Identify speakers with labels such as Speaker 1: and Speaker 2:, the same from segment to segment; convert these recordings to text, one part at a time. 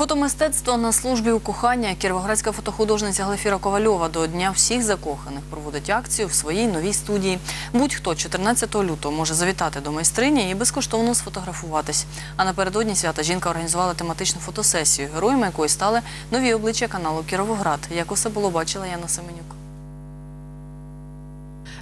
Speaker 1: Фотомистецтво на службі у кохання. Кіровоградська фотохудожниця Глафіра Ковальова до Дня всіх закоханих проводить акцію в своїй новій студії. Будь-хто 14 лютого може завітати до майстрині і безкоштовно сфотографуватись. А напередодні свята жінка організувала тематичну фотосесію, героями якої стали нові обличчя каналу Кіровоград. Як усе було бачила Яна Семенюк.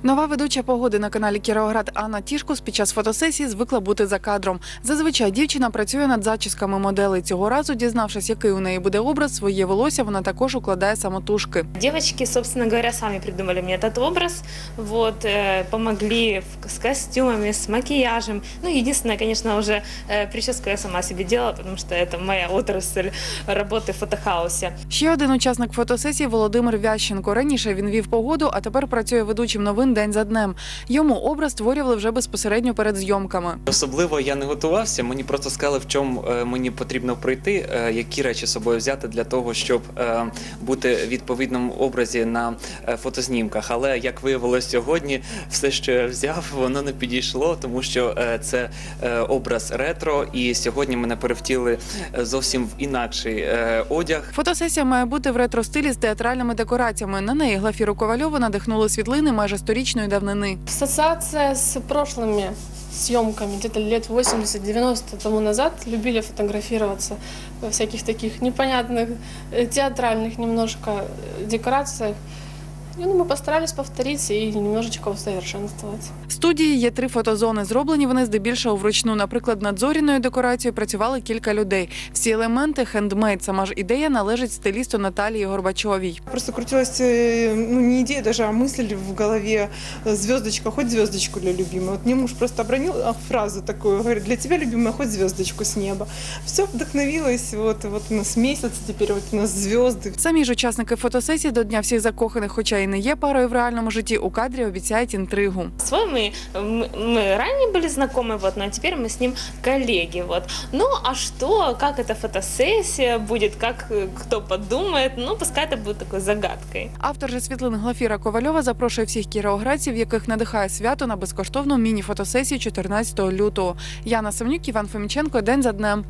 Speaker 2: Нова ведуча погоди на каналі Кіровоград Анна Тішкус під час фотосесії звикла бути за кадром. Зазвичай дівчина працює над зачісками моделей. Цього разу, дізнавшись, який у неї буде образ, своє волосся вона також укладає самотужки.
Speaker 3: Девочки, собственно говоря, сами придумали мне этот образ, вот, э, помогли в- с костюмами, с макияжем. Ну, единственное, конечно, уже э, прическу я сама себе делала, потому что это моя отрасль работы в фотохаусе.
Speaker 2: Ще один учасник фотосесії Володимир Вященко. Раніше він вів погоду, а тепер працює ведучим новин день за днем. Йому образ створювали вже безпосередньо перед зйомками.
Speaker 4: Особливо я не готувався. Мені просто сказали, в чому е, мені потрібно пройти, е, які речі з собою взяти для того, щоб е, бути в відповідному образі на фотознімках. Але як виявилось сьогодні, все, що я взяв, воно не підійшло, тому що це образ ретро, і сьогодні мене перевтіли зовсім в інакший одяг.
Speaker 2: Фотосесія має бути в ретро-стилі з театральними декораціями. На неї Глафіру Ковальову надихнули світлини майже сторічної давнини.
Speaker 5: Ассоциация с прошлыми съемками, где-то лет 80-90 тому назад, любили фотографироваться во всяких таких непонятных, э, театральных немножко э, декорациях. И, ну, мы постарались повторить и немножечко усовершенствовать.
Speaker 2: В студії є три фотозони. Зроблені вони здебільшого вручну. Наприклад, над зоряною декорацією працювали кілька людей. Всі елементи хендмейд. Сама ж ідея належить стилісту Наталії Горбачовій.
Speaker 6: Просто крутилась, э, ну не идея даже, а мысль в голове. э, Звездочка, хоть звездочку для любимой. Вот мне муж просто обронил а, фразу такую, говорит, для тебя, любимая, хоть звездочку с неба. Все вдохновилась, вот, вот у нас месяц, теперь вот у нас звезды.
Speaker 2: Самі ж учасники фотосесії до Дня всіх закоханих, хоча і не є парою в реальному житті, у кадрі обіцяють інтригу.
Speaker 3: С вами мы, мы, мы ранее были знакомы, вот, но теперь мы с ним коллеги. Вот. Ну, а что, как эта фотосессия будет, как э, кто подумает, ну, пускай это будет такой загадкой.
Speaker 2: Автор же світлин Глафіра Ковальова запрошує всіх кіровоградців, яких надихає свято на безкоштовну міні-фотосесію 14 лютого. Яна Семнюк, Іван Фоміченко. День за днем.